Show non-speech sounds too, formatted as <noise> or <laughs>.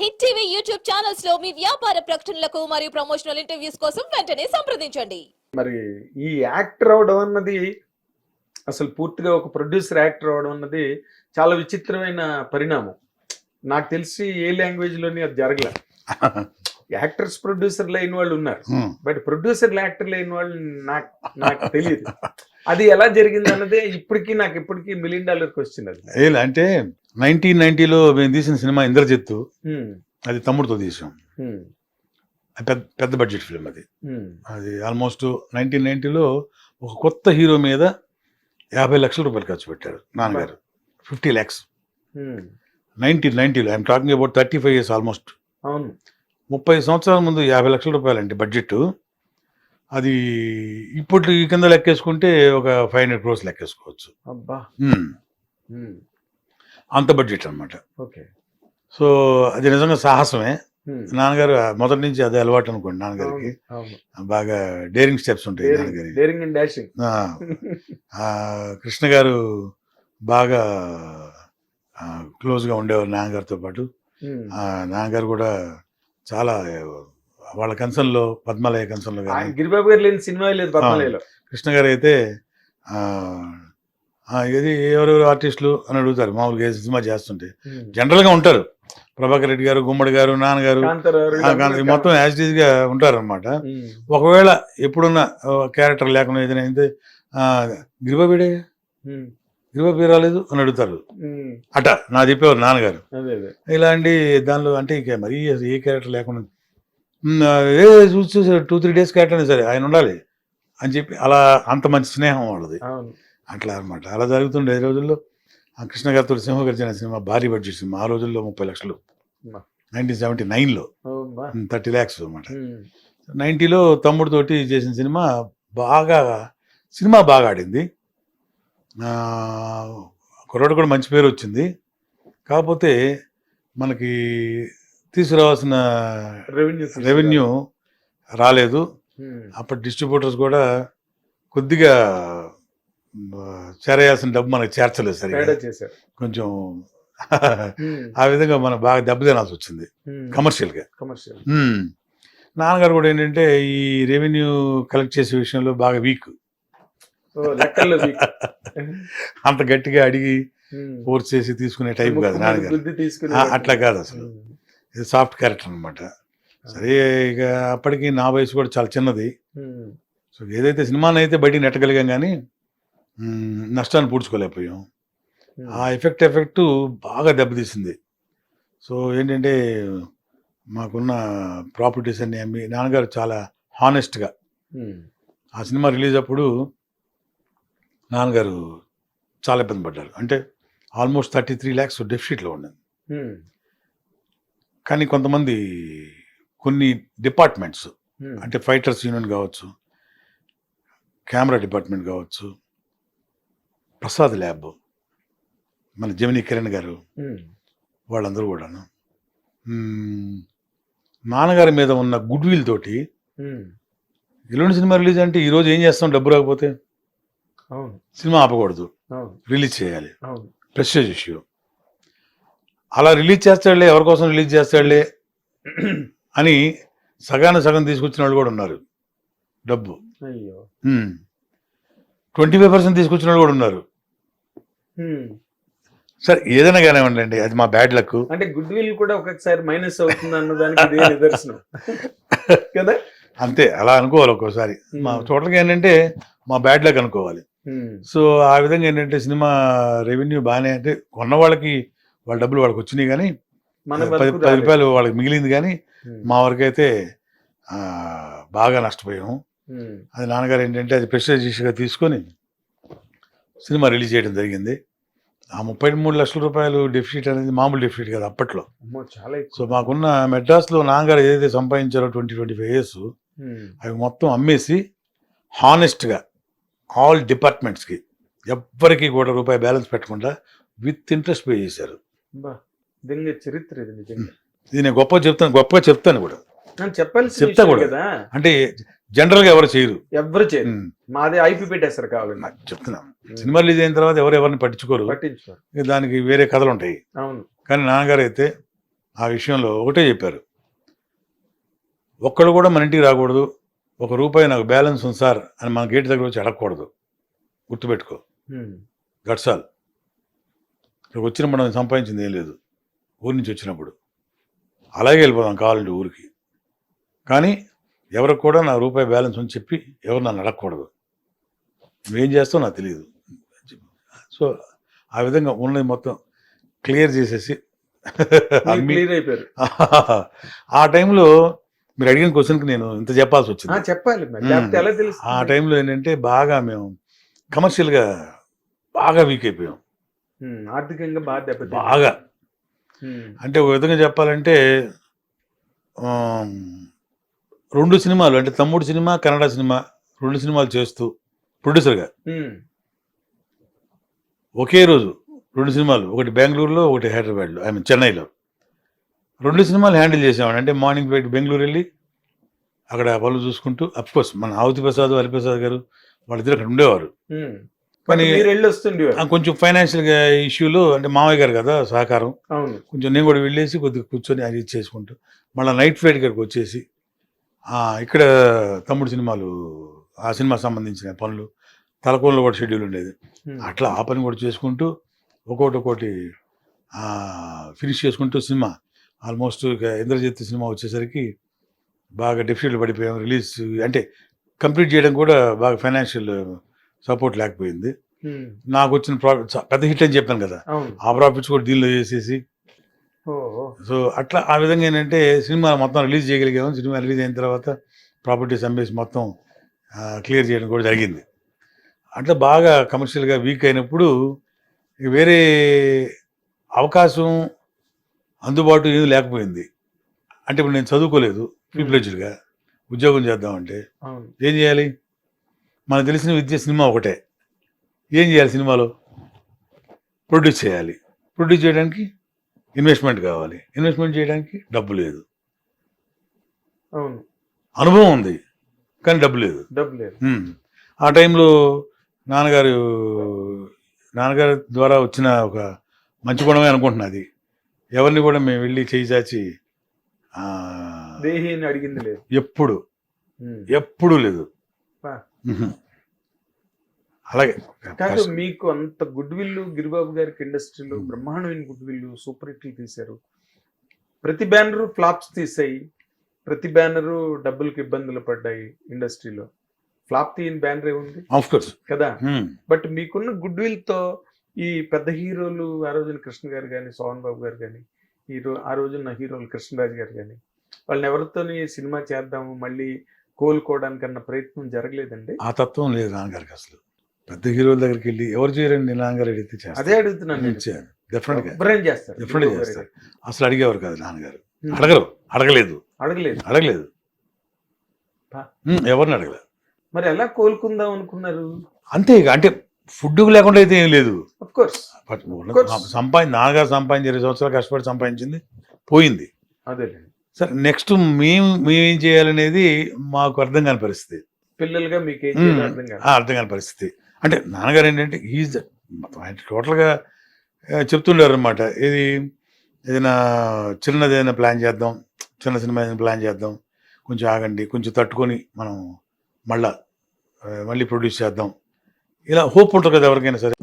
Hit TV YouTube ఛానల్స్లో మీ వ్యాపార ప్రకటనలకు మరియు ప్రమోషనల్ ఇంటర్వ్యూస్ కోసం వెంటనే సంప్రదించండి. మరి ఈ యాక్టర్ అవడం అన్నది అసలు పూర్తిగా ఒక ప్రొడ్యూసర్ యాక్టర్ అవడం అన్నది చాలా విచిత్రమైన పరిణామం. నాకు తెలిసి ఏ లాంగ్వేజ్లోని అది జరగలే. <laughs> యాక్టర్స్ ప్రొడ్యూసర్లు అయిన వాళ్ళు ఉన్నారు. బట్ ప్రొడ్యూసర్లు యాక్టర్లు అయిన వాళ్ళు నాకు నాకు తెలియదు. అది ఎలా జరిగింది అన్నదే ఇప్పటికీ నాకు ఇప్పటికీ మిలియన్ డాలర్ క్వశ్చన్ అది. అంటే నైన్టీన్ నైన్టీలో మేము తీసిన సినిమా ఇంద్రజిత్తు అది తమ్ముడితో తీసాం. పెద్ద పెద్ద బడ్జెట్ ఫిల్మ్ అది. అది ఆల్మోస్ట్ నైన్టీన్ నైన్టీలో ఒక కొత్త హీరో మీద యాభై లక్షల రూపాయలు ఖర్చు పెట్టారు నాన్నగారు. Fifty lakhs. Nineteen నైన్టీలో I'm talking about thirty five years almost అవును. ముప్పై సంవత్సరాల ముందు యాభై లక్షల రూపాయలండి బడ్జెట్ అది ఇప్పుడు ఈ కింద లెక్కేసుకుంటే ఒక ఫైవ్ హండ్రెడ్ క్రోర్స్ లెక్కేసుకోవచ్చు. అబ్బా. అంత బడ్జెట్ అన్నమాట ఓకే. సో అది నిజంగా సాహసమే. నాన్నగారు మొదటి నుంచి అదే అలవాటు అనుకోండి నాన్నగారికి. బాగా డేరింగ్ స్టెప్స్ ఉంటాయి డేరింగ్ అండ్ డాషింగ్. ఆ, కృష్ణ గారు బాగా క్లోజ్గా ఉండేవారు నాన్నగారితో పాటు. నాన్నగారు కూడా చాలా వాళ్ళ కన్సర్న్లో పద్మాలయ కన్సర్న్లో కానీ గిరిబాబు గారు లేని సినిమా లేదు పద్మలేలో కృష్ణ గారు అయితే ఇది ఎవరెవరు ఆర్టిస్టులు అని అడుగుతారు. మామూలుగా సినిమా చేస్తుంటే. జనరల్గా ఉంటారు. ప్రభాకర్ రెడ్డి గారు గుమ్మడి గారు నాన్నగారు మొత్తం యాజ్గా ఉంటారు అనమాట ఒకవేళ ఎప్పుడున్న క్యారెక్టర్ లేకుండా ఏదైనా అయితే ఆ, గిరిబాబీ రాలేదు అని అడుగుతారు. అట నా చెప్పేవారు నాన్నగారు. ఇలాంటి దానిలో అంటే ఇక మరీ ఏ క్యారెక్టర్ లేకుండా "ఉమ్, ఆ, ఏ చూసి టూ త్రీ డేస్ క్యారెక్టర్ సరే ఆయన ఉండాలి అని చెప్పి అలా అంత మంచి స్నేహం వాళ్ళది. అట్లా అనమాట అలా జరుగుతుండే ఈ రోజుల్లో. ఆ కృష్ణ గారితో సింహగర్జన సినిమా భారీ బడ్జెట్ సినిమా. ఆ రోజుల్లో ముప్పై లక్షలు. నైన్టీన్ సెవెంటీ నైన్లో. థర్టీ ల్యాక్స్ అనమాట ఉమ్. నైంటీలో తమ్ముడితోటి చేసిన సినిమా బాగా సినిమా బాగా ఆడింది. కుర్రాడు కూడా మంచి పేరు వచ్చింది కాకపోతే మనకి తీసుకురావాల్సిన రెవెన్యూ. రెవెన్యూ రాలేదు ఉమ్. అప్పటి డిస్ట్రిబ్యూటర్స్ కూడా కొద్దిగా చేరేయాల్సిన డబ్బు మనకి చేర్చలేదు సరిగా తేడా చేశారు కొంచెం ఉమ్. <laughs> ఆ విధంగా మనం బాగా దెబ్బతినాల్సి వచ్చింది. కమర్షియల్గా కమర్షియల్ మ్మ్. నాన్నగారు కూడా ఏంటంటే ఈ రెవెన్యూ కలెక్ట్ చేసే విషయంలో బాగా వీక్. <laughs> అంత గట్టిగా అడిగి. ఫోర్స్ చేసి తీసుకునే టైప్ కాదు నాన్నగారు అట్లా కాదు అసలు. ఇది సాఫ్ట్ క్యారెక్టర్ అనమాట సరే ఇక అప్పటికి నా వయసు కూడా చాలా చిన్నది. సో ఏదైతే సినిమాని అయితే బయటికి నెట్టగలిగాం కానీ నష్టాన్ని పూడ్చుకోలేకపోయాం. ఆ ఎఫెక్ట్ ఎఫెక్ట్ బాగా దెబ్బతీసింది సో ఏంటంటే మాకున్న ప్రాపర్టీస్ అన్ని అమ్మి నాన్నగారు చాలా హానెస్ట్గా. ఆ సినిమా రిలీజ్ అప్పుడు నాన్నగారు చాలా ఇబ్బంది పడ్డారు అంటే ఆల్మోస్ట్ థర్టీ త్రీ ల్యాక్స్ డెఫిసిట్లో ఉన్నది ఉమ్. కానీ కొంతమంది కొన్ని డిపార్ట్మెంట్స్. అంటే ఫైటర్స్ యూనియన్ కావచ్చు కెమెరా డిపార్ట్మెంట్ కావచ్చు ప్రసాద్ ల్యాబ్ మన జమినీ కిరణ్ గారు. వాళ్ళందరూ కూడాను నాన్నగారి మీద ఉన్న గుడ్ విల్ తోటి. ఎల్లుండి సినిమా రిలీజ్ అంటే ఈరోజు ఏం చేస్తాం డబ్బు రాకపోతే సినిమా ఆపకూడదు. రిలీజ్ చేయాలి. అవును. Prestige issue. అలా రిలీజ్ చేస్తాడులే ఎవరి కోసం రిలీజ్ చేస్తాడులే <clears throat> అని సగాన సగం తీసుకొచ్చిన వాళ్ళు కూడా ఉన్నారు. డబ్బు. ట్వంటీ ఫైవ్ పర్సెంట్ తీసుకొచ్చిన వాళ్ళు కూడా ఉన్నారు. సరే ఏదైనా కానివ్వండి అండి అది మా బ్యాడ్ లక్. అంటే గుడ్ విల్ కూడా ఒక్కొక్కసారి మైనస్ అవుతుంది నిదర్శనం. <laughs> కదా? అంతే అలా అనుకోవాలి ఒక్కోసారి. మా. టోటల్గా ఏంటంటే మా బ్యాడ్ లక్ అనుకోవాలి. సో ఆ విధంగా ఏంటంటే సినిమా రెవెన్యూ బాగానే అంటే కొన్న వాళ్ళకి వాళ్ళ డబ్బులు వాళ్ళకి వచ్చినాయి కానీ పది పది. రూపాయలు వాళ్ళకి మిగిలింది కానీ. మా వరకు అయితే బాగా నష్టపోయాము. అది నాన్నగారు ఏంటంటే అది ప్రెస్టేజ్ ఇష్యూగా తీసుకొని సినిమా రిలీజ్ చేయడం జరిగింది ఆ ముప్పై మూడు లక్షల రూపాయలు డెఫిసిట్ అనేది మామూలు డెఫిసిట్ కదా అప్పట్లో చాలా సో మాకున్న మెడ్రాస్లో నాన్నగారు ఏదైతే సంపాదించారో ట్వంటీ ట్వంటీ ఫైవ్ ఇయర్స్. అవి మొత్తం అమ్మేసి హానెస్ట్గా ఆల్ డిపార్ట్మెంట్స్కి ఎవ్వరికి కూడా రూపాయి బ్యాలెన్స్ పెట్టకుండా విత్ ఇంట్రెస్ట్ పే చేశారు. నిజంగా చరిత్ర ఇది నిజంగా. ఇది నేను గొప్ప చెప్తాను గొప్పగా చెప్తాను కూడా. నేను చెప్పాల్సిన చెప్తా కూడా. అంటే జనరల్గా ఎవరు చేయరు. ఎవ్వరు చేయరు. మాది ఐపీ పెట్టేస్తారు కావాలండి నాకు చెప్తున్నాను సినిమా రిలీజ్ అయిన తర్వాత ఎవరు ఎవరిని పట్టించుకోరు. పట్టించుకోరు. దానికి వేరే కథలు ఉంటాయి. అవును. కానీ నాన్నగారు అయితే ఆ విషయంలో ఒకటే చెప్పారు. ఒక్కడు కూడా మన ఇంటికి రాకూడదు. ఒక రూపాయి నాకు బ్యాలెన్స్ ఉంది సార్ అని మన గేట్ దగ్గర వచ్చి అడగకూడదు. గుర్తుపెట్టుకో. ఉమ్, గట్సాల్ ఇక్కడికి వచ్చిన మనం సంపాదించింది ఏం లేదు. ఊరి నుంచి వచ్చినప్పుడు. అలాగే వెళ్ళిపోదాం కావాలంటే ఊరికి. కానీ ఎవరికి కూడా నా రూపాయి బ్యాలెన్స్ అని చెప్పి ఎవరు నన్ను అడగకూడదు. నువ్వేం చేస్తావు నాకు తెలియదు. సో ఆ విధంగా ఉన్నది మొత్తం క్లియర్ చేసేసి క్లియర్ అయిపోయారు. <laughs> ఆ టైంలో మీరు అడిగిన క్వశ్చన్కి నేను ఇంత చెప్పాల్సి ఆ, వచ్చింది చెప్పాలి ఎలా ఆ తెలుస్తుంది? టైంలో ఏంటంటే బాగా మేము కమర్షియల్గా బాగా వీక్ అయిపోయాం. ఆర్థికంగా బాగా బాగా. అంటే ఒక విధంగా చెప్పాలంటే రెండు సినిమాలు అంటే తమ్ముడు సినిమా కన్నడ సినిమా రెండు సినిమాలు చేస్తూ ప్రొడ్యూసర్గా. ఒకే రోజు రెండు సినిమాలు ఒకటి బెంగళూరులో ఒకటి హైదరాబాద్లో ఐ మీన్ చెన్నైలో. రెండు సినిమాలు హ్యాండిల్ చేసామండి అంటే మార్నింగ్ బయట బెంగళూరు వెళ్ళి అక్కడ పనులు చూసుకుంటూ కోర్స్ మన ఆవుతి ప్రసాద్ హరిప్రసాద్ గారు వాళ్ళిద్దరు అక్కడ ఉండేవారు. కానీ కొంచెం ఫైనాన్షియల్గా ఇష్యూలు అంటే మామయ్య గారు కదా సహకారం. కొంచెం నేను కూడా వెళ్ళేసి కొద్దిగా కూర్చొని అది చేసుకుంటూ మళ్ళీ నైట్ ఫ్లైట్ ఇక్కడికి వచ్చేసి ఇక్కడ తమ్ముడు సినిమాలు ఆ సినిమా సంబంధించిన పనులు తలకోనలో కూడా షెడ్యూల్ ఉండేది. అట్లా ఆ పని కూడా చేసుకుంటూ ఒక్కొక్కటి ఒక్కొక్కటి ఫినిష్ చేసుకుంటూ సినిమా ఆల్మోస్ట్ ఇక ఇంద్రజిత్ సినిమా వచ్చేసరికి బాగా డెఫిసిట్లు పడిపోయాం రిలీజ్ అంటే కంప్లీట్ చేయడం కూడా బాగా ఫైనాన్షియల్ సపోర్ట్ లేకపోయింది. నాకు వచ్చిన ప్రాఫిట్ పెద్ద హిట్ అని చెప్పాను కదా ఆ ప్రాఫిట్స్ కూడా దీనిలో చేసేసి. సో అట్లా ఆ విధంగా ఏంటంటే సినిమా మొత్తం రిలీజ్ చేయగలిగాము సినిమా రిలీజ్ అయిన తర్వాత ప్రాపర్టీస్ అమ్మేసి మొత్తం క్లియర్ చేయడం కూడా జరిగింది. అట్లా బాగా కమర్షియల్గా వీక్ అయినప్పుడు వేరే అవకాశం అందుబాటు ఏది లేకపోయింది. అంటే ఇప్పుడు నేను చదువుకోలేదు ప్రిప్లెజ్డ్గా ఉద్యోగం చేద్దామంటే ఏం చేయాలి? మనకు తెలిసిన విద్య సినిమా ఒకటే. ఏం చేయాలి సినిమాలో? ప్రొడ్యూస్ చేయాలి. ప్రొడ్యూస్ చేయడానికి ఇన్వెస్ట్మెంట్ కావాలి. ఇన్వెస్ట్మెంట్ చేయడానికి డబ్బు లేదు. అవును. అనుభవం ఉంది కానీ డబ్బు లేదు. డబ్బు లేదు. ఆ టైంలో నాన్నగారు నాన్నగారి ద్వారా వచ్చిన ఒక మంచి గుణమే అనుకుంటున్నది ఎవరిని కూడా మేము వెళ్ళి చేయి చాచి అడిగింది లేదు. ఎప్పుడు. ఎప్పుడూ లేదు. అలాగే. కాదు మీకు అంత గుడ్ విల్ గిరిబాబు గారికి ఇండస్ట్రీలో బ్రహ్మాండమైన గుడ్ విల్ సూపర్ హిట్లు తీశారు. ప్రతి బ్యానరు ఫ్లాప్స్ తీసాయి ప్రతి బ్యానరు డబ్బులకు ఇబ్బందులు పడ్డాయి ఇండస్ట్రీలో. ఫ్లాప్ తీయని బ్యానర్ ఆఫ్ కోర్స్ కదా? బట్ మీకున్న గుడ్ విల్తో ఈ పెద్ద హీరోలు ఆ రోజున కృష్ణ గారు కానీ సోహన్ బాబు గారు కానీ హీరో ఆ రోజున హీరోలు కృష్ణరాజు గారు కానీ వాళ్ళని ఎవరితోని సినిమా చేద్దాము మళ్ళీ కోలుకోవడానికన్న ప్రయత్నం జరగలేదండి? ఆ తత్వం లేదు నాన్నగారికి అసలు. పెద్ద హీరోల దగ్గరికి వెళ్ళి ఎవరు చేయరండి నాన్నగారు అడిగితే అదే అడుగుతున్నాను నేను. చేస్తారు. అసలు అడిగేవారు కాదు నాన్నగారు. అడగరు. అడగలేదు. అడగలేదు. అడగలేదు. ఎవరిని అడగలేదు. మరి ఎలా కోలుకుందాం అనుకున్నారు? అంతే ఇక. అంటే ఫుడ్ లేకుండా అయితే ఏం లేదు. కోర్స్. సంపాదించి నాన్నగారు సంపాదించి ఇరవై సంవత్సరాలు కష్టపడి సంపాదించింది పోయింది. అదేలేండి. సరే నెక్స్ట్ మేము మేమేం చేయాలనేది మాకు అర్థం కాని పరిస్థితి. పిల్లలుగా మీకు అర్థం కాని పరిస్థితి. అంటే నాన్నగారు ఏంటంటే ఈజ్ ఆయన టోటల్గా చెప్తుండారు అనమాట ఇది ఏదైనా చిన్నది ఏదైనా ప్లాన్ చేద్దాం చిన్న సినిమా ఏదైనా ప్లాన్ చేద్దాం కొంచెం ఆగండి కొంచెం తట్టుకొని మనం మళ్ళా మళ్ళీ ప్రొడ్యూస్ చేద్దాం. ఇలా హోప్ ఉంటుంది కదా ఎవరికైనా సరే.